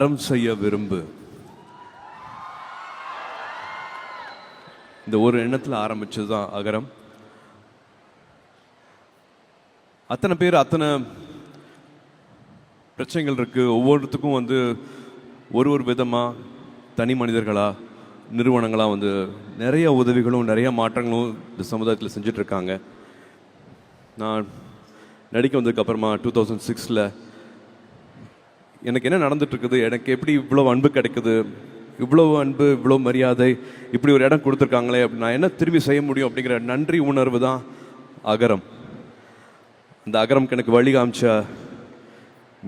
அறம் செய்ய விரும்பு. இந்த ஒரு எண்ணத்தில் ஆரம்பிச்சது தான் அகரம். அத்தனை பேர் அத்தனை பிரச்சனைகள் இருக்கு. ஒவ்வொருத்துக்கும் வந்து ஒரு ஒரு விதமா தனி மனிதர்களா நிறுவனங்களாக வந்து நிறைய உதவிகளும் நிறைய மாற்றங்களும் இந்த சமுதாயத்தில் செஞ்சிட்ருக்காங்க நான் நடிக்க வந்ததுக்கப்புறமா டூ தௌசண்ட் சிக்ஸில் எனக்கு என்ன நடந்துட்டு எனக்கு எப்படி இவ்வளோ அன்பு கிடைக்குது? இவ்வளோ அன்பு இவ்வளோ மரியாதை இப்படி ஒரு இடம் கொடுத்துருக்காங்களே அப்படி நான் என்ன திரும்பி செய்ய முடியும் அப்படிங்கிற நன்றி உணர்வு தான் அகரம். அந்த அகரம்க்கு எனக்கு வழி காமிச்ச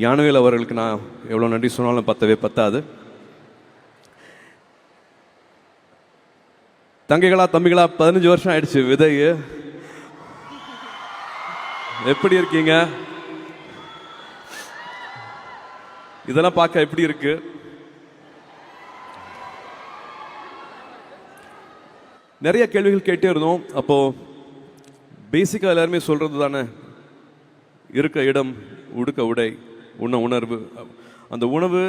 ஞானவேல் அவர்களுக்கு நான் எவ்வளோ நன்றி சொன்னாலும் பத்தவே பத்தாது. தங்கைகளா தம்பிகளா பதினஞ்சு வருஷம் ஆயிடுச்சு விதை எப்படி இருக்கீங்க? இதெல்லாம் பார்க்க எப்படி இருக்கு? நிறைய கேள்விகள் கேட்டே இருந்தோம். அப்போ பேசிக்காக எல்லாருமே சொல்றது தானே? இருக்க இடம் உடுக்க உடை உண்ண உணர்வு. அந்த உணவு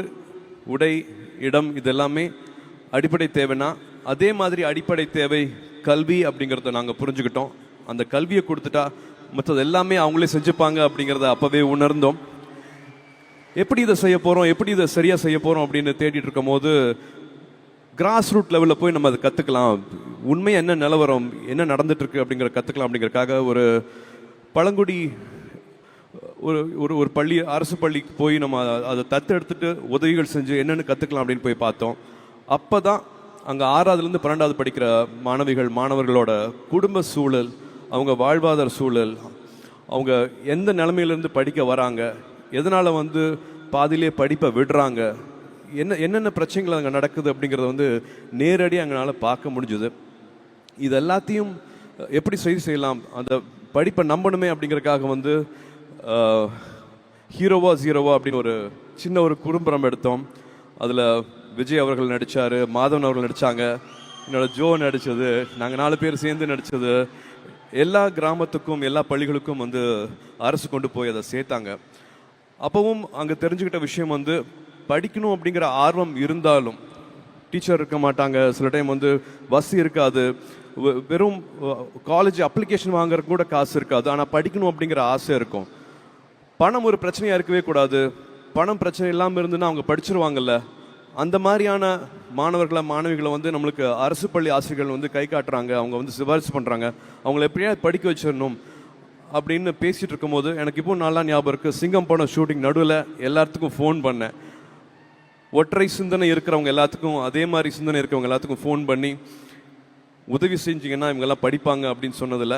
உடை இடம் இதெல்லாமே அடிப்படை தேவைன்னா அதே மாதிரி அடிப்படை தேவை கல்வி அப்படிங்கிறத நாங்கள் புரிஞ்சுக்கிட்டோம். அந்த கல்வியை கொடுத்துட்டா மற்றது எல்லாமே அவங்களே செஞ்சுப்பாங்க அப்படிங்கிறத அப்பவே உணர்ந்தோம். எப்படி இதை செய்ய போகிறோம் எப்படி இதை சரியாக செய்ய போகிறோம் அப்படின்னு தேடிட்டு இருக்கும் போது கிராஸ் ரூட் லெவலில் போய் நம்ம அதை கற்றுக்கலாம் உண்மையாக என்ன நிலவரம்? என்ன நடந்துட்டுருக்கு அப்படிங்கிற கற்றுக்கலாம் அப்படிங்கிறக்காக ஒரு பழங்குடி ஒரு ஒரு ஒரு பள்ளி அரசு பள்ளிக்கு போய் நம்ம அதை தத்து எடுத்துட்டு உதவிகள் செஞ்சு என்னென்னு கற்றுக்கலாம் அப்படின்னு போய் பார்த்தோம். அப்போ தான் அங்கே ஆறாவதுலேருந்து பன்னெண்டாவது படிக்கிற மாணவிகள் மாணவர்களோட குடும்ப சூழல் அவங்க வாழ்வாதார சூழல் அவங்க எந்த நிலமையிலேருந்து படிக்க வராங்க எதனால் வந்து பாதியிலே படிப்பை விடுறாங்க? என்ன என்னென்ன பிரச்சனைகள் அங்கே நடக்குது அப்படிங்கிறத வந்து நேரடியாக எங்களால் பார்க்க முடிஞ்சுது. இது எல்லாத்தையும் எப்படி சரி செய்யலாம்? அந்த படிப்பை நம்பணுமே அப்படிங்கிறதுக்காக வந்து ஹீரோவா ஜீரோவா அப்படின்னு ஒரு சின்ன ஒரு குறும்படம் எடுத்தோம். அதில் விஜய் அவர்கள் நடித்தார் மாதவன் அவர்கள் நடித்தாங்க என்னோட ஜோ நடித்தது நாங்கள் நாலு பேர் சேர்ந்து நடித்தது எல்லா கிராமத்துக்கும் எல்லா பள்ளிகளுக்கும் வந்து அரசு கொண்டு போய் அதை சேர்த்தாங்க. அப்பவும் அங்கே தெரிஞ்சுக்கிட்ட விஷயம் வந்து படிக்கணும் அப்படிங்கிற ஆர்வம் இருந்தாலும் டீச்சர் இருக்க மாட்டாங்க. சில டைம் வந்து பஸ் இருக்காது. வெ- வெறும் காலேஜ் அப்ளிகேஷன் வாங்குறதுக்கு கூட காசு இருக்காது. ஆனால் படிக்கணும் அப்படிங்கிற ஆசை இருக்கும். பணம் ஒரு பிரச்சனையாக இருக்கவே கூடாது. பணம் பிரச்சனை இல்லாமல் இருந்துன்னா அவங்க படிச்சிருவாங்கல்ல. அந்த மாதிரியான மாணவர்களை மாணவிகளை வந்து நம்மளுக்கு அரசு பள்ளி ஆசிரியர்கள் வந்து கை காட்டுறாங்க. அவங்க வந்து சிபாரிசு பண்ணுறாங்க அவங்கள எப்படியா படிக்க வச்சிடணும். அப்படின்னு பேசிகிட்டு இருக்கும்போது எனக்கு இப்போ நல்லா ஞாபகம் இருக்குது சிங்கம் படம் ஷூட்டிங் நடுவில் எல்லாத்துக்கும் ஃபோன் பண்ணேன். ஒற்றை சிந்தனை இருக்கிறவங்க எல்லாத்துக்கும் அதே மாதிரி சிந்தனை இருக்கிறவங்க எல்லாத்துக்கும் ஃபோன் பண்ணி உதவி செஞ்சிங்கன்னா இவங்கெல்லாம் படிப்பாங்க அப்படின்னு சொன்னதில்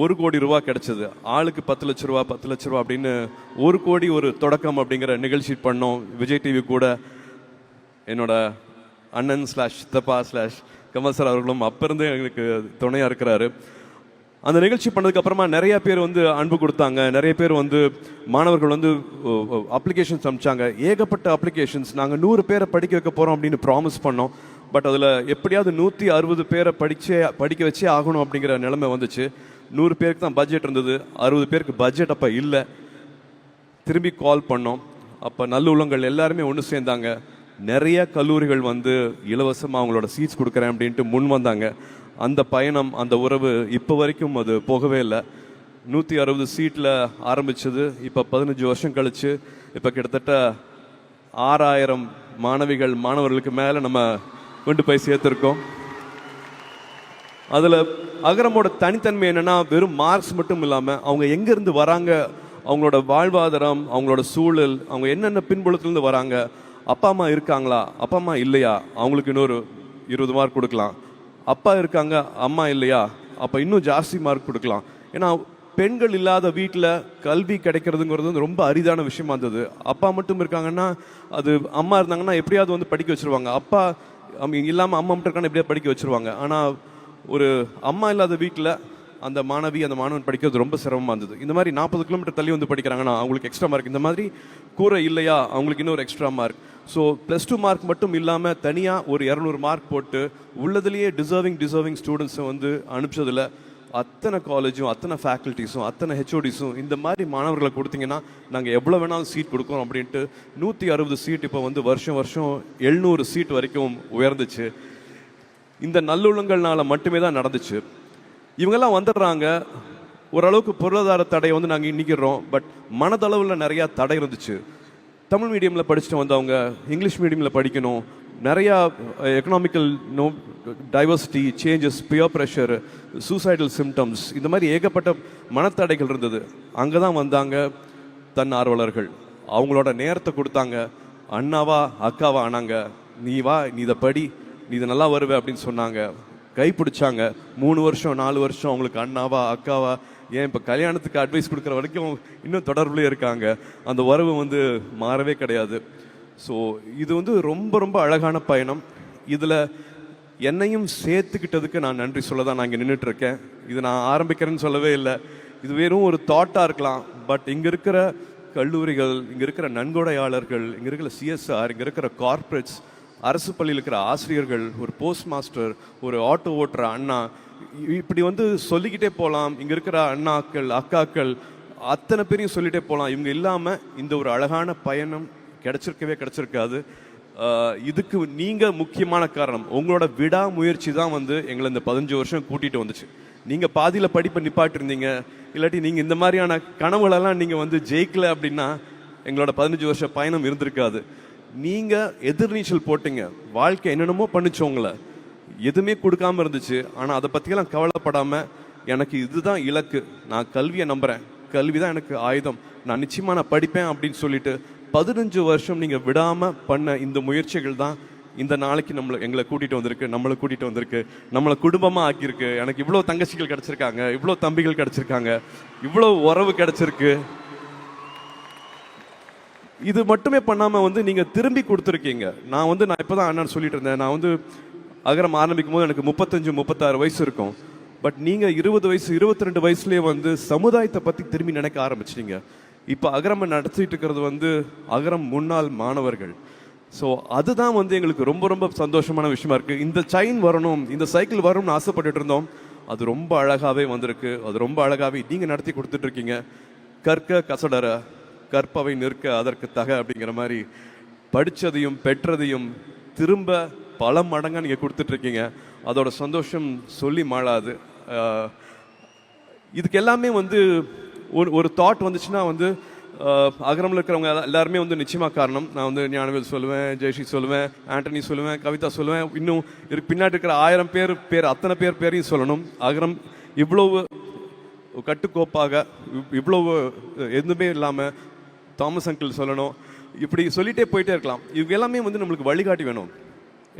ஒரு கோடி ரூபா கிடச்சிது. ஆளுக்கு பத்து லட்ச ரூபா பத்து லட்ச ரூபா அப்படின்னு ஒரு கோடி ஒரு தொடக்கம் அப்படிங்கிற நிகழ்ச்சி பண்ணோம். விஜய் டிவி கூட என்னோட அண்ணன் ஸ்லாஷ் சித்தப்பா ஸ்லாஷ் கமல் சார் அவர்களும் அப்போ இருந்து எங்களுக்கு துணையாக இருக்கிறாரு. அந்த நிகழ்ச்சி பண்ணதுக்கு அப்புறமா நிறைய பேர் வந்து அன்பு கொடுத்தாங்க. நிறைய பேர் வந்து மாணவர்கள் வந்து அப்ளிகேஷன்ஸ் அனுப்பிச்சாங்க ஏகப்பட்ட அப்ளிகேஷன்ஸ் நாங்கள் நூறு பேரை படிக்க வைக்க போகிறோம் அப்படின்னு ப்ராமிஸ் பண்ணோம். பட் அதில் எப்படியாவது நூற்றி அறுபது பேரை படித்தே படிக்க வச்சே ஆகணும் அப்படிங்கிற நிலைமை வந்துச்சு. நூறு பேருக்கு தான் பட்ஜெட் இருந்தது. அறுபது பேருக்கு பட்ஜெட் அப்போ இல்லை. திரும்பி கால் பண்ணோம். அப்போ நல்லுள்ளங்கள் எல்லாருமே ஒன்று சேர்ந்தாங்க. நிறைய கல்லூரிகள் வந்து இலவசமாக அவங்களோட சீட்ஸ் கொடுக்குறேன் அப்படின்ட்டு முன் வந்தாங்க. அந்த பயணம் அந்த உறவு இப்போ வரைக்கும் அது போகவே இல்லை. நூற்றி அறுபது சீட்டில் ஆரம்பிச்சது. இப்போ பதினஞ்சு வருஷம் கழித்து இப்போ கிட்டத்தட்ட ஆறாயிரம் மாணவிகள் மாணவர்களுக்கு மேலே நம்ம கொண்டு போய் சேர்த்துருக்கோம். அதில் அகரமோட தனித்தன்மை என்னென்னா வெறும் மார்க்ஸ் மட்டும் இல்லாமல் அவங்க எங்கேருந்து வராங்க அவங்களோட வாழ்வாதாரம் அவங்களோட சூழல் அவங்க என்னென்ன பின்புலத்துலேருந்து வராங்க அப்பா அம்மா இருக்காங்களா அப்பா அம்மா இல்லையா அவங்களுக்கு இன்னொரு இருபது மார்க் கொடுக்கலாம். அப்பா இருக்காங்க அம்மா இல்லையா? அப்போ இன்னும் ஜாஸ்தி மார்க் கொடுக்கலாம். ஏன்னா பெண்கள் இல்லாத வீட்டில் கல்வி கிடைக்கிறதுங்கிறது வந்து ரொம்ப அரிதான விஷயமா இருந்தது. அப்பா மட்டும் இருக்காங்கன்னா அது அம்மா இருந்தாங்கன்னா எப்படியாவது வந்து படிக்க வச்சிருவாங்க. அப்பா இல்லாமல் அம்மா மட்டும் இருக்கான்னு எப்படியாவது படிக்க வச்சிருவாங்க. ஆனால் ஒரு அம்மா இல்லாத வீட்டில் அந்த மாணவி அந்த மாணவன் படிக்கிறது ரொம்ப சிரமமாக இருந்தது. இந்த மாதிரி நாற்பது கிலோமீட்டர் தள்ளி வந்து படிக்கிறாங்கன்னா அவங்களுக்கு எக்ஸ்ட்ரா மார்க் இந்த மாதிரி கூரை இல்லையா? அவங்களுக்கு இன்னொரு extra mark so plus two mark மட்டும் இல்லாமல் தனியாக ஒரு இரநூறு மார்க் போட்டு உள்ளதுலேயே டிசர்விங் டிசர்விங் ஸ்டூடெண்ட்ஸை வந்து அனுப்பிச்சதில் அத்தனை காலேஜும் அத்தனை ஃபேக்கல்ட்டிஸும் அத்தனை ஹெச்ஓடிஸும் இந்த மாதிரி மாணவர்களை கொடுத்தீங்கன்னா நாங்கள் எவ்வளோ வேணாலும் சீட் கொடுக்குறோம் அப்படின்ட்டு நூற்றி அறுபது சீட் இப்போ வந்து வருஷம் வருஷம் எழுநூறு சீட் வரைக்கும் உயர்ந்துச்சு. இந்த நல்லுள்ளங்கள்னால மட்டுமே தான் நடந்துச்சு. இவங்கெல்லாம் வந்துடுறாங்க. ஓரளவுக்கு பொருளாதார தடையை வந்து நாங்கள் இன்னிக்கிறோம் பட் மனதளவில் நிறையா தடை இருந்துச்சு. தமிழ் மீடியமில் படிச்சுட்டு வந்தவங்க இங்கிலீஷ் மீடியமில் படிக்கணும். நிறையா economical no diversity changes peer pressure suicidal symptoms இந்த மாதிரி ஏகப்பட்ட மனத்தடைகள் இருந்தது. அங்கே தான் வந்தாங்க தன் ஆர்வலர்கள். அவங்களோட நேரத்தை கொடுத்தாங்க. அண்ணாவா அக்காவா ஆனாங்க. நீ வா நீ இதை படி நீ இதை நல்லா வருவே அப்படின்னு சொன்னாங்க. கை பிடிச்சாங்க. மூணு வருஷம் நாலு வருஷம் அவங்களுக்கு அண்ணாவா அக்காவா ஏன் இப்போ கல்யாணத்துக்கு அட்வைஸ் கொடுக்குற வரைக்கும் இன்னும் தொடர்புலேயே இருக்காங்க. அந்த உறவு வந்து மாறவே கிடையாது. ஸோ இது வந்து ரொம்ப ரொம்ப அழகான பயணம். இதில் என்னையும் சேர்த்துக்கிட்டதுக்கு நான் நன்றி சொல்ல தான் நான் இங்கே நின்றுட்டு இருக்கேன் இது நான் ஆரம்பிக்கிறேன்னு சொல்லவே இல்லை. இது வெறும் ஒரு தாட்டாக இருக்கலாம். பட் இங்கே இருக்கிற கல்லூரிகள் இங்கே இருக்கிற நன்கொடையாளர்கள் இங்கே இருக்கிற சிஎஸ்ஆர் இங்கே இருக்கிற கார்ப்பரேட்ஸ் அரசு பள்ளியில் இருக்கிற ஆசிரியர்கள் ஒரு போஸ்ட் மாஸ்டர் ஒரு ஆட்டோ ஓட்டுற அண்ணா இப்படி வந்து சொல்லிக்கிட்டே போகலாம் இங்கே இருக்கிற அண்ணாக்கள் அக்காக்கள் அத்தனை பேரையும் சொல்லிகிட்டே போகலாம் இவங்க இல்லாமல் இந்த ஒரு அழகான பயணம் கிடச்சிருக்கவே கிடச்சிருக்காது. இதுக்கு நீங்கள் முக்கியமான காரணம். உங்களோட விடாமுயற்சி தான் வந்து எங்களை இந்த பதினஞ்சு வருஷம் கூட்டிகிட்டு வந்துச்சு. நீங்கள் பாதியில் படிப்பை நிப்பாட்டிருந்தீங்க இல்லாட்டி நீங்கள் இந்த மாதிரியான கனவுகளெல்லாம் நீங்கள் வந்து ஜெயிக்கல அப்படின்னா எங்களோட பதினஞ்சு வருஷ பயணம் இருந்திருக்காது. நீங்கள் எதிர்நீச்சல் போட்டீங்க. வாழ்க்கை என்னென்னமோ பண்ணிச்சோங்களை எதுவுமே கொடுக்காம இருந்துச்சு. ஆனால் அதை பற்றியெல்லாம் கவலைப்படாமல் எனக்கு இதுதான் இலக்கு. நான் கல்வியை நம்புகிறேன் கல்வி தான் எனக்கு ஆயுதம். நான் நிச்சயமாக நான் படிப்பேன் அப்படின்னு சொல்லிட்டு பதினஞ்சு வருஷம் நீங்கள் விடாமல் பண்ண இந்த முயற்சிகள் தான் இந்த நாளைக்கு நம்மளை எங்களை கூட்டிகிட்டு வந்திருக்கு நம்மளை கூட்டிகிட்டு வந்திருக்கு நம்மளை குடும்பமாக ஆக்கியிருக்கு. எனக்கு இவ்வளோ தங்கச்சிகள் கிடச்சிருக்காங்க இவ்வளோ தம்பிகள் கிடச்சிருக்காங்க இவ்வளோ உறவு கிடச்சிருக்கு. இது மட்டுமே பண்ணாமல் வந்து நீங்கள் திரும்பி கொடுத்துருக்கீங்க. நான் வந்து நான் இப்போ தான் அண்ணன் சொல்லிட்டு இருந்தேன். நான் வந்து அகரம் ஆரம்பிக்கும் போது எனக்கு முப்பத்தஞ்சு முப்பத்தாறு வயசு இருக்கும். பட் நீங்கள் இருபது வயசு இருபத்தி ரெண்டு வயசுலேயே வந்து சமுதாயத்தை பற்றி திரும்பி நினைக்க ஆரம்பிச்சிட்டீங்க. இப்போ அகரம் நடத்திட்டு இருக்கிறது வந்து அகரம் முன்னாள் மாணவர்கள். ஸோ அதுதான் வந்து எங்களுக்கு ரொம்ப ரொம்ப சந்தோஷமான விஷயமா இருக்குது இந்த செயின் வரணும் இந்த சைக்கிள் வரணும்னு ஆசைப்பட்டுட்டு இருந்தோம். அது ரொம்ப அழகாகவே வந்திருக்கு. அது ரொம்ப அழகாகவே நீங்கள் நடத்தி கொடுத்துட்டு இருக்கீங்க. கற்க கசடர கற்பவை நிற்க அதற்கு தக அப்படிங்கிற மாதிரி படித்ததையும் பெற்றதையும் திரும்ப பல மடங்காக நீங்கள் கொடுத்துட்ருக்கீங்க. அதோட சந்தோஷம் சொல்லி மாளாது. இதுக்கு எல்லாமே வந்து ஒரு ஒரு தாட் வந்துச்சுன்னா வந்து அகரமில் இருக்கிறவங்க எல்லாருமே வந்து நிச்சயமாக காரணம். நான் வந்து ஞானவேல் சொல்லுவேன் ஜெயஸ்ரீ சொல்லுவேன் ஆண்டனி சொல்லுவேன் கவிதா சொல்லுவேன். இன்னும் இருக்கு பின்னாடி இருக்கிற ஆயிரம் பேர் பேர் அத்தனை பேர் பேரையும் சொல்லணும். அகரம் இவ்வளவு கட்டுக்கோப்பாக இவ்- இவ்வளவு எதுவுமே இல்லாமல் தாமஸ் அங்கிள் சொல்லணும். இப்படி சொல்லிகிட்டே போயிட்டே இருக்கலாம். இவங்க எல்லாமே வந்து நம்மளுக்கு வழிகாட்டி வேணும்.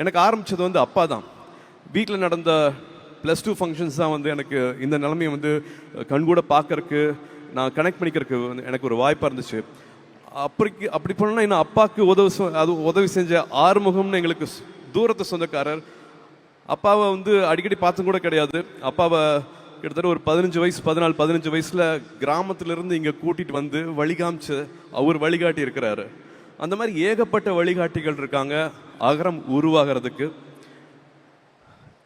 எனக்கு ஆரம்பித்தது வந்து அப்பா தான். வீட்டில் நடந்த ப்ளஸ் டூ ஃபங்க்ஷன்ஸ் தான் வந்து எனக்கு இந்த நிலைமையை வந்து கண்கூட பார்க்கறக்கு நான் கனெக்ட் பண்ணிக்கிறதுக்கு வந்து எனக்கு ஒரு வாய்ப்பாக இருந்துச்சு. அப்படி அப்படி பண்ணா இன்னும் அப்பாவுக்கு உதவி அது உதவி செஞ்ச ஆறுமுகம்னு எங்களுக்கு தூரத்தை தூரத்து சொந்தக்காரர். அப்பாவை வந்து அடிக்கடி பார்த்தும் கூட கிடையாது. அப்பாவை கிட்டத்தட்ட ஒரு பதினஞ்சு வயசு பதினாலு பதினஞ்சு வயசில் கிராமத்துல இருந்து கூட்டிகிட்டு வந்து வழிகாமிச்சு அவர் வழிகாட்டி இருக்கிறாரு. அந்த மாதிரி ஏகப்பட்ட வழிகாட்டிகள் இருக்காங்க. அகரம் உருவாகிறதுக்கு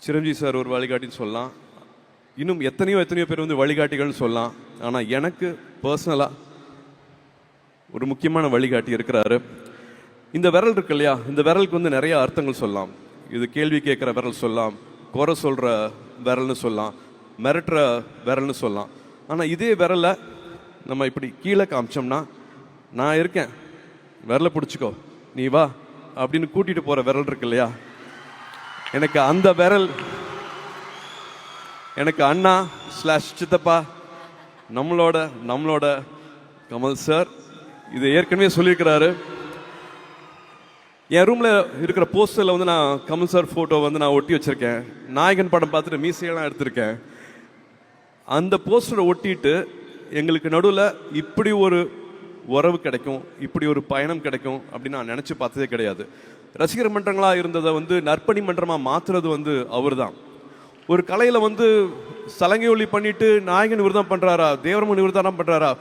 சிரஞ்சீவி சார் ஒரு வழிகாட்டின்னு சொல்லலாம். இன்னும் எத்தனையோ எத்தனையோ பேர் வந்து வழிகாட்டிகள்னு சொல்லலாம். ஆனால் எனக்கு பர்சனலாக ஒரு முக்கியமான வழிகாட்டி இருக்கிறாரு. இந்த விரல் இருக்கு இல்லையா? இந்த விரலுக்கு வந்து நிறைய அர்த்தங்கள் சொல்லலாம். இது கேள்வி கேட்குற விரல் சொல்லலாம். குறை சொல்கிற விரல்னு சொல்லலாம். மிரட்டுற விரல்னு சொல்லலாம். ஆனால் இதே விரலை நம்ம இப்படி கீழே காமிச்சோம்னா நான் இருக்கேன். விரலை பிடிச்சிக்கோ. நீ வா அப்படின்னு கூட்டிட்டு போற விரல் இருக்கு இல்லையா? எனக்கு அந்த விரல் எனக்கு அண்ணா ஸ்லாஷ் சித்தப்பா நம்மளோட நம்மளோட கமல் சார் இது ஏற்கனவே சொல்லியிருக்கிறாரு. என் ரூமில் இருக்கிற போஸ்டரில் வந்து நான் கமல் சார் ஃபோட்டோ வந்து நான் ஒட்டி வச்சுருக்கேன். நாயகன் படம் பார்த்துட்டு மீசையெல்லாம் எடுத்திருக்கேன். அந்த போஸ்டரை ஒட்டிட்டு எங்களுக்கு நடுவில் இப்படி ஒரு உறவு கிடைக்கும் இப்படி ஒரு பயணம் கிடைக்கும் அப்படின்னு நான் நினச்சி பார்த்ததே கிடையாது. ரசிகர் மன்றங்களாக இருந்ததை வந்து நற்பணி மன்றமாக மாற்றுறது வந்து அவர் தான் ஒரு கலையில் வந்து சலங்கை ஒளி பண்ணிட்டு நாயகன் இவர் தான் பண்றாரா தேவரமன் இவர் தான்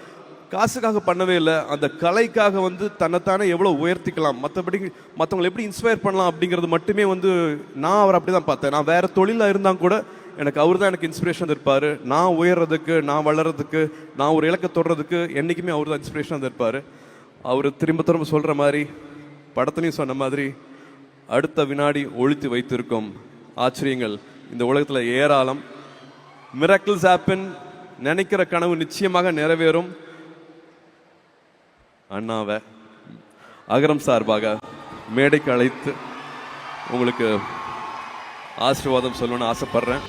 காசுக்காக பண்ணவே இல்லை. அந்த கலைக்காக வந்து தன்னைத்தானே எவ்வளோ உயர்த்திக்கலாம் மற்றபடி மற்றவங்களை எப்படி இன்ஸ்பயர் பண்ணலாம் அப்படிங்கிறது மட்டுமே வந்து நான் அவர் அப்படி தான் பார்த்தேன். நான் வேறு தொழிலாக இருந்தால் கூட எனக்கு அவர் தான் எனக்கு இன்ஸ்பிரேஷன் இருப்பார் நான் உயர்றதுக்கு நான் வளர்றதுக்கு நான் ஒரு இலக்கை தொடுறதுக்கு என்றைக்குமே அவர் தான் இன்ஸ்பிரேஷன் இருப்பார் அவர் திரும்ப திரும்ப சொல்கிற மாதிரி படத்துலையும் சொன்ன மாதிரி அடுத்த வினாடி ஒழித்து வைத்திருக்கும் ஆச்சரியங்கள் இந்த உலகத்தில் ஏராளம். மிராக்கிள்ஸ் ஆப்பின் நினைக்கிற கனவு நிச்சயமாக நிறைவேறும். அண்ணாவை அகரம் சார்பாக மேடைக்கு அழைத்து உங்களுக்கு ஆசீர்வாதம் சொல்லணும்னு ஆசைப்பட்றேன்.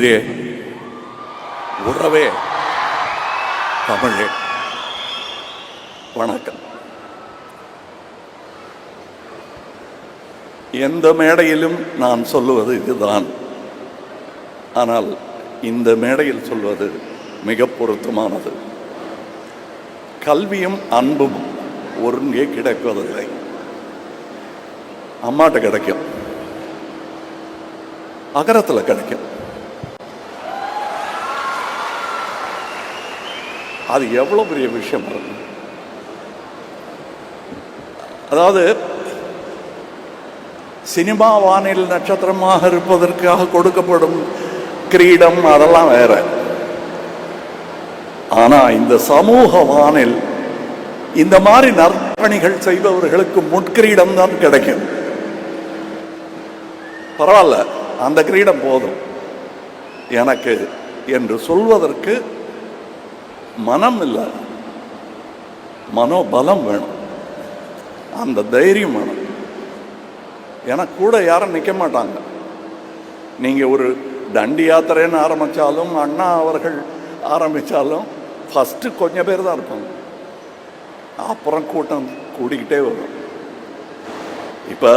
உயிரே உறவே. தமிழே. வணக்கம். எந்த மேடையிலும் நான் சொல்லுவது இதுதான். ஆனால் இந்த மேடையில் சொல்வது மிக பொருத்தமானது. கல்வியும் அன்பும் ஒருங்கே கிடைப்பதில்லை அம்மாட்ட கிடைக்கும். அகரத்தில் கிடைக்கும். அது எவ்வளோ பெரிய விஷயம் அதாவது சினிமா வானில் நட்சத்திரமாக இருப்பதற்காக கொடுக்கப்படும் கிரீடம் அதெல்லாம் வேற. ஆனா இந்த சமூக வானில் இந்த மாதிரி நற்பணிகள் செய்பவர்களுக்கு முட்கிரீடம் தான் கிடைக்கும். பரவாயில்ல அந்த கிரீடம் போதும். எனக்கு என்று சொல்வதற்கு மனம் இல்லை மனோபலம் வேணும். அந்த தைரியம் வேணும். ஏன்னா கூட யாரும் நிற்க மாட்டாங்க. நீங்கள் ஒரு தண்டி யாத்திரைன்னு ஆரம்பித்தாலும் அண்ணா அவர்கள் ஆரம்பித்தாலும் ஃபஸ்ட்டு கொஞ்சம் பேர் தான் இருப்பாங்க. அப்புறம் கூட்டம் கூடிக்கிட்டே வரும். இப்போ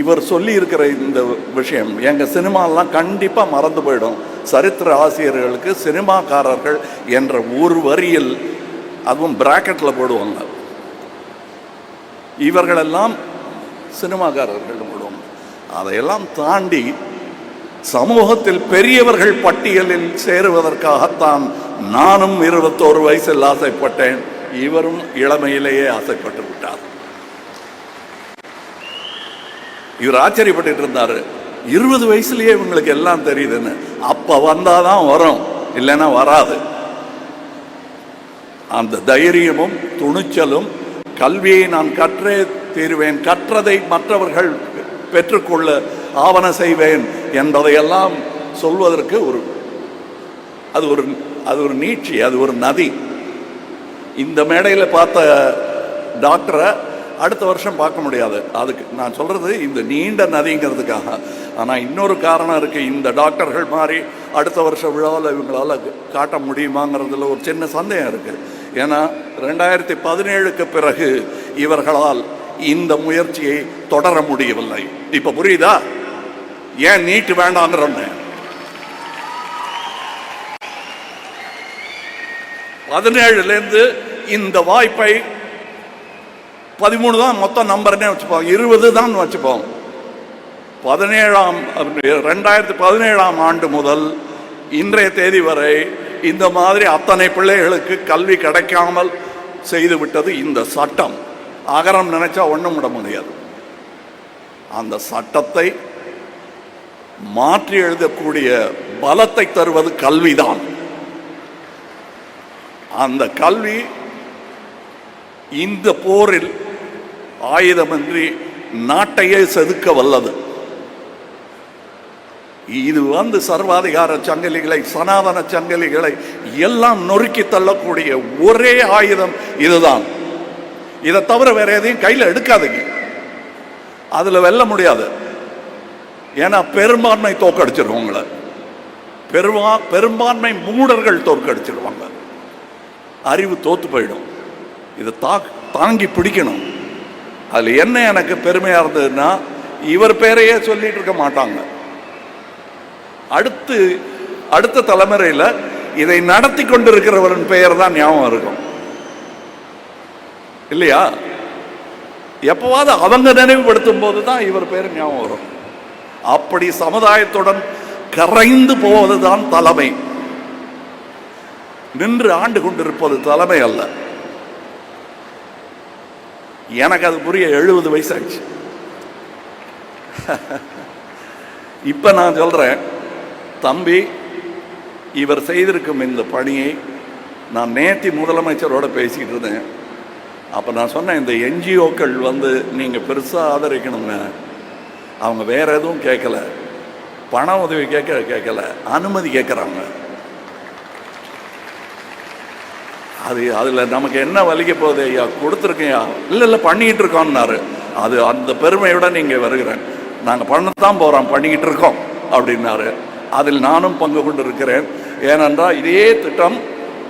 இவர் சொல்லி இருக்கிற இந்த விஷயம் எங்க சினிமாலாம் கண்டிப்பா மறந்து போயிடும். சரித்திர ஆசிரியர்களுக்கு சினிமாக்காரர்கள் என்ற ஒரு வரியில் அதுவும் பிராக்கெட்ல போடுவாங்க. இவர்களெல்லாம் சினிமாக்காரர்கள் போடுவாங்க. அதையெல்லாம் தாண்டி சமூகத்தில் பெரியவர்கள் பட்டியலில் சேருவதற்காகத்தான் நானும் இருபத்தோரு வயசில் ஆசைப்பட்டேன். இவரும் இளமையிலேயே ஆசைப்பட்டு விட்டார் இவர் ஆச்சரியப்பட்டுட்டு இருந்தாரு. இருபது வயசுலயே இவங்களுக்கு எல்லாம் தெரியுதுன்னு. அப்ப வந்தாதான் வரும். இல்லைன்னா வராது. அந்த தைரியமும் துணிச்சலும் கல்வியை நான் கற்றே தீருவேன். கற்றதை மற்றவர்கள் பெற்றுக்கொள்ள ஆவண செய்வேன் என்பதையெல்லாம் சொல்வதற்கு ஒரு அது ஒரு அது ஒரு நீட்சி அது ஒரு நதி. இந்த மேடையில் பார்த்த டாக்டரை அடுத்த வருஷம் பார்க்க முடியாது. அதுக்கு நான் சொல்றது இந்த நீண்ட நதிங்கிறதுக்காக. ஆனால் இன்னொரு காரணம் இருக்குது இந்த டாக்டர்கள் மாதிரி அடுத்த வருஷம் விழாவில் இவங்களால் காட்ட முடியுமாங்கிறதுல ஒரு சின்ன சந்தேகம் இருக்குது ஏன்னா ரெண்டாயிரத்தி பதினேழுக்கு பிறகு இவர்களால் இந்த முயற்சியை தொடர முடியவில்லை. இப்போ புரியுதா? ஏன் நீட்டு வேண்டாங்கிறோன்னு பதினேழுலேருந்து இந்த வாய்ப்பை பதிமூணு தான் மொத்தம் நம்பர்னே வச்சுப்போம். இருபது தான் வச்சுப்போம். பதினேழாம் ரெண்டாயிரத்தி பதினேழாம் ஆண்டு முதல் இன்றைய தேதி வரை இந்த மாதிரி அத்தனை பிள்ளைகளுக்கு கல்வி கிடைக்காமல் செய்துவிட்டது இந்த சட்டம். அகரம் நினைச்சா ஒன்றும் விட முடியாது. அந்த சட்டத்தை மாற்றி எழுதக்கூடிய பலத்தை தருவது கல்விதான். அந்த கல்வி இந்த போரில் ஆயுதமின்றி நாட்டையே செதுக்க வல்லது. இது வந்து சர்வாதிகார சங்கிலிகளை சனாதன சங்கிலிகளை எல்லாம் நொறுக்கி தள்ளக்கூடிய ஒரே ஆயுதம் இதுதான். இதை தவிர வேற எதையும் கையில் எடுக்காதீங்க. அதில் வெல்ல முடியாது. ஏன்னா பெரும்பான்மை தோக்கடிச்சிருவோம் உங்களை. பெருமா பெரும்பான்மை மூடர்கள் தோற்கடிச்சிருவாங்க. அறிவு தோத்து போயிடும். இதை தா தாங்கி பிடிக்கணும். அதில் என்ன எனக்கு பெருமையாக இருந்ததுன்னா இவர் பேரையே சொல்லிட்டு இருக்க மாட்டாங்க. அடுத்து அடுத்த தலைமுறையில் இதை நடத்தி கொண்டிருக்கிறவரின் பெயர் தான் ஞாபகம் இருக்கும். இல்லையா? எப்பவாவது அவங்க நினைவுபடுத்தும் போது தான் இவர் பேர் ஞாபகம் வரும். அப்படி சமுதாயத்துடன் கரைந்து போவதுதான் தலைமை. நின்று ஆண்டு கொண்டிருப்பது தலைமை அல்ல. எனக்கு அது புரிய எழுபது வயசாச்சு இப்ப நான் சொல்றேன் தம்பி இவர் செய்திருக்கும் இந்த பணியை நான் நேத்தி முதலமைச்சரோடு பேசிக்கிட்டு இருந்தேன். அப்போ நான் சொன்னேன் இந்த என்ஜிஓக்கள் வந்து நீங்கள் பெருசாக ஆதரிக்கணுங்க அவங்க வேற எதுவும் கேட்கல. பண உதவி கேட்க கேட்கல. அனுமதி கேட்குறாங்க. அது அதில் நமக்கு என்ன வலிக்க போகுது ஐயா? கொடுத்துருக்கையா? இல்லை இல்லை பண்ணிக்கிட்டு இருக்கோம்னாரு. அது அந்த பெருமையோட நீங்கள் வருகிறேன். நாங்கள் பண்ணத்தான் போகிறோம் பண்ணிக்கிட்டு இருக்கோம் அப்படின்னாரு. அதில் நானும் பங்கு கொண்டு இருக்கிறேன் ஏனென்றால் இதே திட்டம்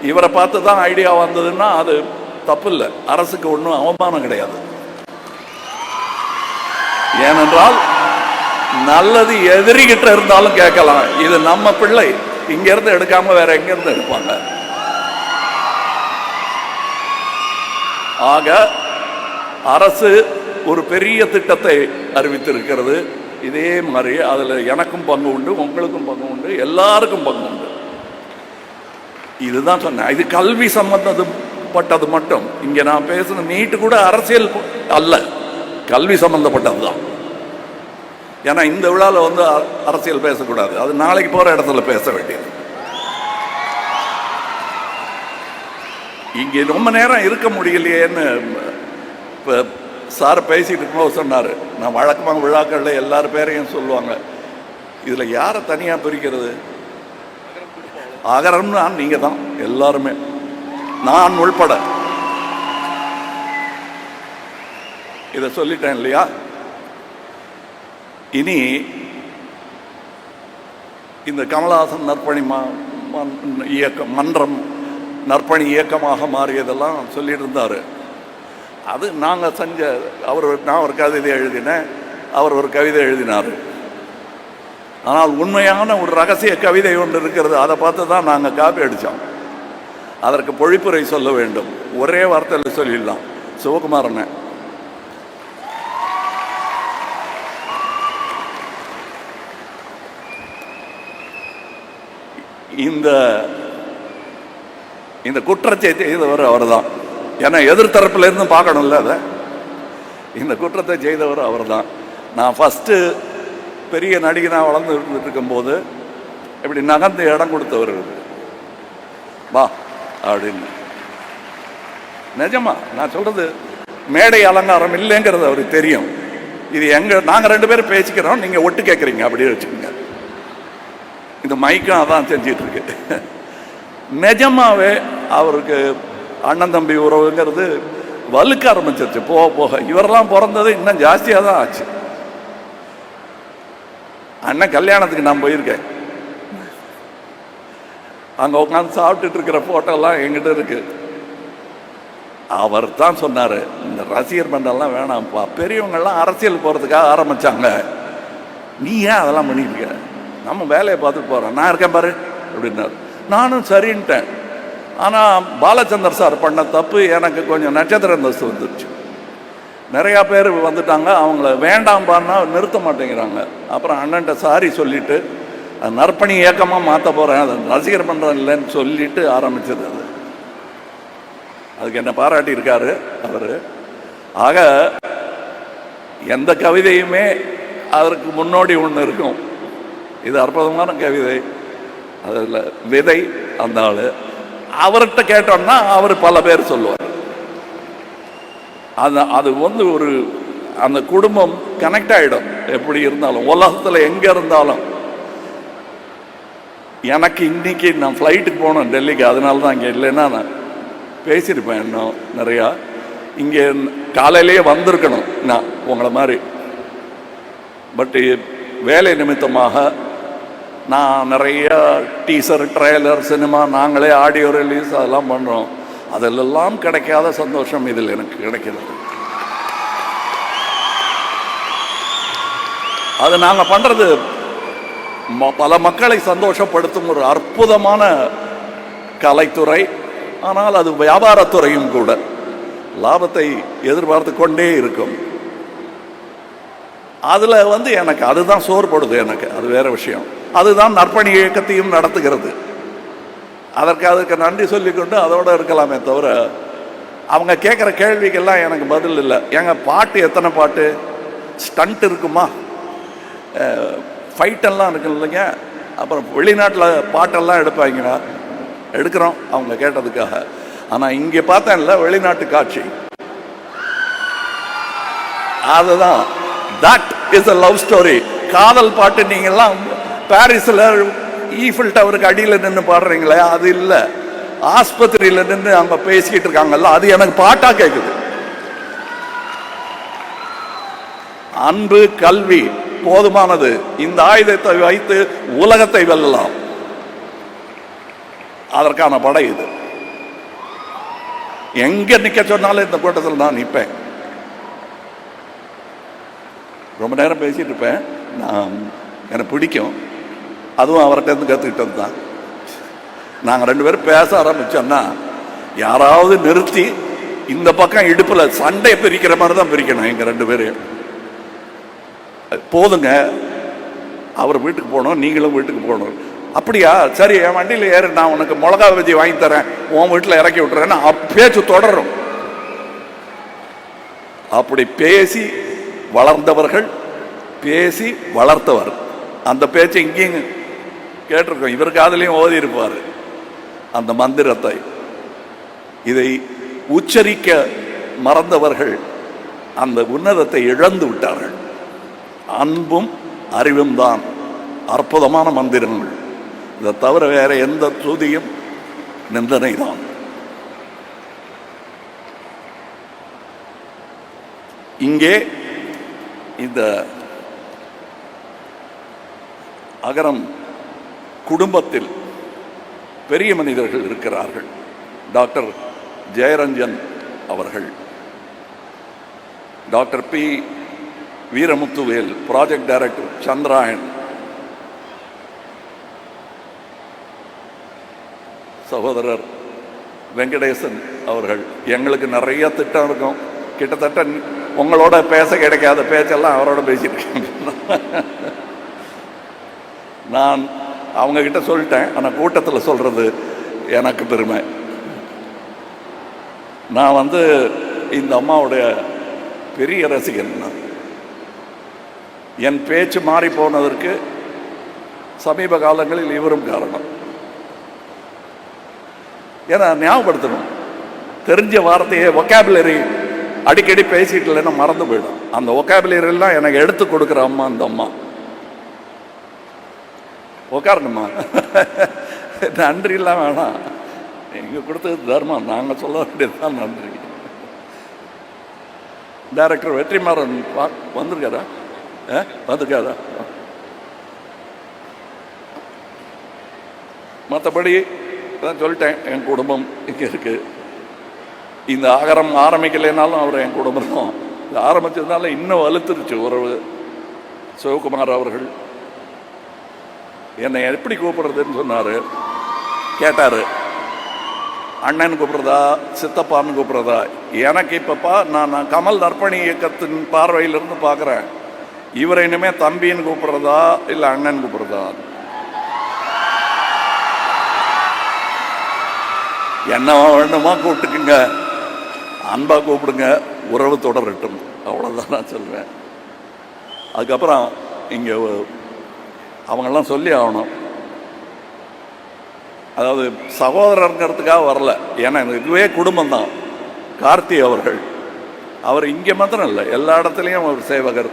இவரை பார்த்து தான் ஐடியா வந்ததுன்னா அது தப்பு இல்லை அரசுக்கு ஒன்றும் அவமானம் கிடையாது. ஏனென்றால் நல்லது எதிரிகிட்ட இருந்தாலும் கேட்கலாம். இது நம்ம பிள்ளை. இங்கிருந்து எடுக்காம வேற எங்கிருந்து எடுப்பாங்க? ஆக அரசு ஒரு பெரிய திட்டத்தை அறிவித்திருக்கிறது. இதே மாதிரி அதுல எனக்கும் பங்கு உண்டு உங்களுக்கும் பங்கு உண்டு எல்லாருக்கும் பங்கு உண்டு. இதுதான் சொன்னேன். இது கல்வி சம்பந்தப்பட்டது மட்டும். இங்க நான் பேசுன நீட்டு கூட அரசியல் அல்ல. கல்வி சம்பந்தப்பட்டது தான் ஏன்னா இந்த விழாவில் வந்து அரசியல் பேசக்கூடாது. அது நாளைக்கு போற இடத்துல பேச வேண்டியது. இங்கே ரொம்ப நேரம் இருக்க முடியலையேன்னு இப்போ சார் பேசிட்டு இருக்கும்போது சொன்னார் நான் வழக்கமாக விழாக்களில் எல்லார் பேரையும் சொல்லுவாங்க. இதில் யாரை தனியாக பிரிக்கிறது? அகரம்னா நீங்கள் தான் எல்லாருமே. நான் உள்பட. இதை சொல்லிட்டேன் இல்லையா? இனி இந்த கமலஹாசன் நற்பணி ம- இயக்கம் மன்றம் நற்பணி இயக்கமாக மாறியதெல்லாம் சொல்லிட்டு இருந்தார். அது நாங்கள் செஞ்ச அவர் நான் ஒரு கவிதை எழுதினேன் அவர் ஒரு கவிதை எழுதினார். ஆனால் உண்மையான ஒரு ரகசிய கவிதை ஒன்று இருக்கிறது அதை பார்த்து தான் நாங்கள் காப்பி அடித்தோம் அதற்கு பொழிப்புரை சொல்ல வேண்டும். ஒரே வார்த்தையில் சொல்லிடலாம். சிவகுமாரனை. இந்த இந்த குற்றத்தை அவர் அவர்தான். ஏன்னா எதிர்த்தரப்புல இருந்து பார்க்கணும்ல அதை? இந்த குற்றத்தை செய்தவர் அவர் தான் நான் ஃபஸ்ட்டு பெரிய நடிகனாக வளர்ந்து இருந்துட்டு இருக்கும்போது இப்படி நகர்ந்து இடம் கொடுத்தவர் வா அப்படின்னு. நிஜமா நான் சொல்கிறது மேடை அலங்காரம் இல்லைங்கிறது அவருக்கு தெரியும். இது எங்கள் நாங்கள் ரெண்டு பேரும் பேசிக்கிறோம் நீங்கள் ஒட்டு கேட்குறீங்க அப்படியே வச்சுக்கோங்க. இந்த மைக்கும் அதான் செஞ்சிட்ருக்கு நிஜமாவே அவருக்கு அண்ணன் தம்பி உறவுங்கிறது வலுக்க ஆரம்பிச்சிருச்சு. போக போக இவரெல்லாம் பிறந்தது இன்னும் ஜாஸ்தியாக தான் ஆச்சு. அண்ணன் கல்யாணத்துக்கு நான் போயிருக்கேன். அங்கே உட்காந்து சாப்பிட்டுட்டு இருக்கிற ஃபோட்டோலாம் எங்கிட்ட இருக்கு. அவர் தான் சொன்னார் இந்த ரசிகர் மண்டலாம் வேணாம்ப்பா. பெரியவங்கள்லாம் அரசியல் போகிறதுக்காக ஆரம்பிச்சாங்க. நீ ஏன் அதெல்லாம் பண்ணிட்டு இருக்க? நம்ம வேலையை பார்த்துட்டு போகிறோம் நான் இருக்கேன் பாரு அப்படின்னாரு. நானும் சரின்ட்டேன். ஆனால் பாலச்சந்தர் சார் பண்ண தப்பு எனக்கு கொஞ்சம் நட்சத்திர அந்தஸ்து வந்துருச்சு. நிறையா பேர் வந்துட்டாங்க அவங்கள வேண்டாம்பான்னா நிறுத்த மாட்டேங்கிறாங்க. அப்புறம் அண்ணன்ட்ட சாரி சொல்லிட்டு அது நற்பணி இயக்கமாக மாற்ற போகிறேன் அது ரசிகர் மன்றம் இல்லைன்னு சொல்லிட்டு ஆரம்பிச்சது அது. அதுக்கு என்ன பாராட்டியிருக்காரு அவர். ஆக எந்த கவிதையுமே அதற்கு முன்னோடி ஒன்று இருக்கும். இது அற்புதமான கவிதை. அதில் விதை அந்த ஆள். அவர்கிட்ட கேட்டோம்னா அவர் பல பேர் சொல்லுவார். அது அது வந்து ஒரு அந்த குடும்பம் கனெக்ட் ஆகிடும் எப்படி இருந்தாலும் உலகத்தில் எங்கே இருந்தாலும். எனக்கு இன்னைக்கு நான் ஃப்ளைட்டுக்கு போனோம் டெல்லிக்கு அதனால தான் இங்கே இல்லைன்னா நான் பேசியிருப்பேன் இன்னும் நிறையா. இங்கே காலையிலேயே வந்திருக்கணும் நான் உங்களை மாதிரி. பட் வேலை நிமித்தமாக நான் நிறைய டீசர் ட்ரெய்லர் சினிமா நாங்களே ஆடியோ ரிலீஸ் அதெல்லாம் பண்ணுறோம் அதிலெல்லாம் கிடைக்காத சந்தோஷம் இதில் எனக்கு கிடைக்கிறது. அது நாங்கள் பண்ணுறது பல மக்களை சந்தோஷப்படுத்தும் ஒரு அற்புதமான கலைத்துறை. ஆனால் அது வியாபாரத்துறையும் கூட. லாபத்தை எதிர்பார்த்து கொண்டே இருக்கும். அதில் வந்து எனக்கு அதுதான் சோறுபடுது எனக்கு. அது வேறு விஷயம். அதுதான் நற்பணி இயக்கத்தையும் நடத்துகிறது. அதற்கு அதற்கு நன்றி சொல்லிக்கொண்டு அதோட இருக்கலாமே தவிர அவங்க கேட்குற கேள்விக்கெல்லாம் எனக்கு பதில் இல்லை. ஏங்க பாட்டு எத்தனை பாட்டு? ஸ்டண்ட் இருக்குமா? ஃபைட்டெல்லாம் இருக்கு இல்லைங்க? அப்புறம் வெளிநாட்டில் பாட்டெல்லாம் எடுப்பாங்க. எடுக்கிறோம் அவங்க கேட்டதுக்காக. ஆனால் இங்கே பார்த்தேன்ல வெளிநாட்டு காட்சி. அதுதான். That is a love story காதல் பாட்டு நீங்கள்லாம் பாரிஸில் ஈஃபில் டவருக்கு அடியில் நின்று பாடுறீங்களே அது இல்லை. ஆஸ்பத்திரியில் நின்று அவங்க பேசிக்கிட்டு இருக்காங்கல்ல அது எனக்கு பாட்டாக கேட்குது அன்பு கல்வி போதுமானது. இந்த ஆயுதத்தை வைத்து உலகத்தை வெல்லலாம். அதற்கான படை இது. எங்க நிக்க சொன்னாலும் இந்த கூட்டத்தில் நான் நிற்பேன் ரொம்ப நேரம் பேசிட்டு இருப்பேன். நான் எனக்கு பிடிக்கும். அதுவும் அவர்கிட்ட கற்றுக்கிட்டோம் கற்றுக்கிட்டது தான் நாங்கள் ரெண்டு பேரும் பேச ஆரம்பிச்சோம்னா யாராவது நிறுத்தி இந்த பக்கம் இடுப்பில் சண்டையை பிரிக்கிற மாதிரி தான் பிரிக்கணும் எங்கள் ரெண்டு பேரையும் போதுங்க. அவர் வீட்டுக்கு போகணும் நீங்களும் வீட்டுக்கு போகணும். அப்படியா? சரி என் வண்டியில் ஏறு நான் உனக்கு மிளகா வெஜி வாங்கி தரேன். உன் வீட்டில் இறக்கி விட்டுறேன்னு பேச்சு தொடரும். அப்படி பேசி வளர்ந்தவர்கள் பேசி வளர்த்தவர். அந்த பேச்சை இங்கேயும் கேட்டிருக்கோம். இவர் காதலையும் ஓதி இருப்பார். அந்த மந்திரத்தை. இதை உச்சரிக்க மறந்தவர்கள் அந்த உன்னதத்தை இழந்து விட்டார்கள். அன்பும் அறிவும் தான் அற்புதமான மந்திரங்கள். இதை தவிர வேற எந்த துதியும் நிந்தனை தான். இங்கே இந்த அகரம் குடும்பத்தில் பெரிய மனிதர்கள் இருக்கிறார்கள். டாக்டர் ஜெயரஞ்சன் அவர்கள். Doctor P. Veeramuthuvel project director Chandrayaan. சகோதரர் வெங்கடேசன் அவர்கள். எங்களுக்கு நிறைய திட்டம் இருக்கும். கிட்டத்தட்ட உங்களோட பேச கிடைக்காத பேச்செல்லாம் அவரோட பேசியிருக்கேன் நான் அவங்கக்கிட்ட சொல்லிட்டேன் ஆனால் கூட்டத்தில் சொல்கிறது எனக்கு பெருமை. நான் வந்து இந்த அம்மாவுடைய பெரிய ரசிகன் நான். என் பேச்சு மாறி போனதற்கு சமீப காலங்களில் இவரும் காரணம். ஏன்னா ஞாபகப்படுத்தணும். தெரிஞ்ச வார்த்தையை ஒக்காபுலரி அடிக்கடி பேசிட்டு இல்லைன்னா மறந்து போயிடும். அந்த ஒக்காபுலரிலாம் எனக்கு எடுத்து கொடுக்குற அம்மா அந்த அம்மா. உட்காரணுமா நன்றிலாம் வேணாம். நீங்க கொடுத்தது தர்மம். நாங்கள் சொல்ல வேண்டியதுதான் நன்றி. டைரக்டர் வெற்றிமாறன் பா வந்திருக்காரா? ஆ வந்திருக்காரா? மற்றபடி தான் சொல்லிட்டேன் என் குடும்பம் இங்கே இருக்குது இந்த ஆகரம் ஆரம்பிக்கலைனாலும் அவர் என் குடும்பம் தான். இது ஆரம்பிச்சதுனால இன்னும் வலுத்துருச்சு உறவு. சிவகுமார் அவர்கள் என்னை எப்படி கூப்பிடுறதுன்னு சொன்னார். கேட்டார். அண்ணன் கூப்பிட்றதா சித்தப்பான்னு கூப்பிட்றதா? எனக்கு இப்பப்பா நான் நான் கமல் நற்பணி இயக்கத்தின் பார்வையிலிருந்து பார்க்குறேன். இவரை இனிமே தம்பின்னு கூப்பிட்றதா இல்லை அண்ணன் கூப்பிட்றதா? என்ன வேணுமா கூப்பிட்டுக்குங்க? அன்பா கூப்பிடுங்க. உறவு தொடரட்டும். அவ்வளோதான் நான் சொல்வேன். அதுக்கப்புறம் இங்கே அவங்கெல்லாம் சொல்லி ஆகணும். அதாவது சகோதரருங்கிறதுக்காக வரல. ஏன்னா இதுவே குடும்பம் தான் கார்த்தி அவர்கள். அவர் இங்கே மாத்திரம் இல்லை. எல்லா இடத்துலையும் ஒரு சேவகர்.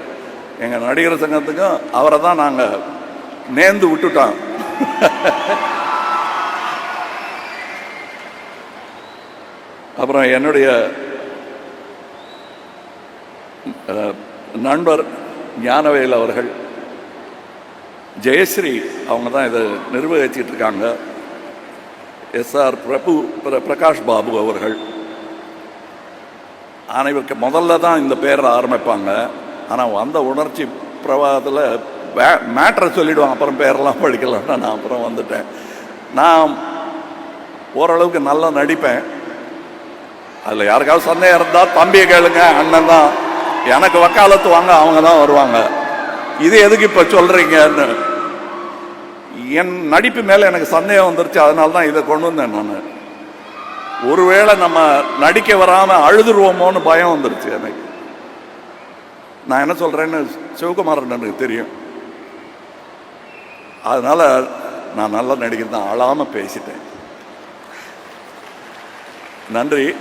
எங்கள் நடிகர் சங்கத்துக்கும் அவரை தான் நாங்கள் நேர்ந்து விட்டுட்டோம். அப்புறம் என்னுடைய நண்பர் ஞானவேல் அவர்கள். ஜெயஸ்ரீ அவங்க தான் இதை நிர்வகிச்சிட்டு இருக்காங்க எஸ்ஆர் பிரபு பிர- பிரகாஷ் பாபு அவர்கள். ஆனால் இவருக்கு முதல்ல தான் இந்த பேரை ஆரம்பிப்பாங்க. ஆனால் வந்த உணர்ச்சி பிரவாகத்தில் மேட்ரை சொல்லிவிடுவாங்க அப்புறம் பேரெல்லாம் படிக்கலாம்னா நான் அப்புறம் வந்துட்டேன். நான் ஓரளவுக்கு நல்லா நடிப்பேன். அதில் யாருக்காவது சந்தேகம் இருந்தால் தம்பியை கேளுங்க அண்ணன் தான். எனக்கு வக்காலத்து வாங்க அவங்க தான் வருவாங்க. இது எதுக்கு இப்போ சொல்கிறீங்கன்னு என் நடிப்பு மேலே எனக்கு சந்தேகம் வந்துருச்சு அதனால தான் இதை கொண்டு வந்தேன் நான். ஒருவேளை நம்ம நடிக்க வராமல் அழுதுருவோமோன்னு பயம் வந்துருச்சு எனக்கு. நான் என்ன சொல்கிறேன்னு சிவகுமாரன் எனக்கு தெரியும். அதனால நான் நல்லா நடிக்கிறது தான் அழாமல் பேசிட்டேன். நன்றி.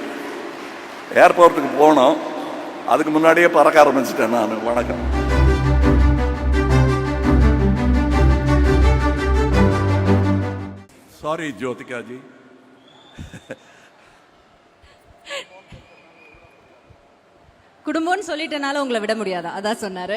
ஏர்போர்ட்டுக்கு போனோம். அதுக்கு முன்னாடியே பறக்க ஆரம்பிச்சிட்டேன் நான். வணக்கம். சாரி ஜோதிகாஜி குடும்பம்னு சொல்லிட்டனால உங்களை விட முடியாதா? அதான் சொன்னாரு.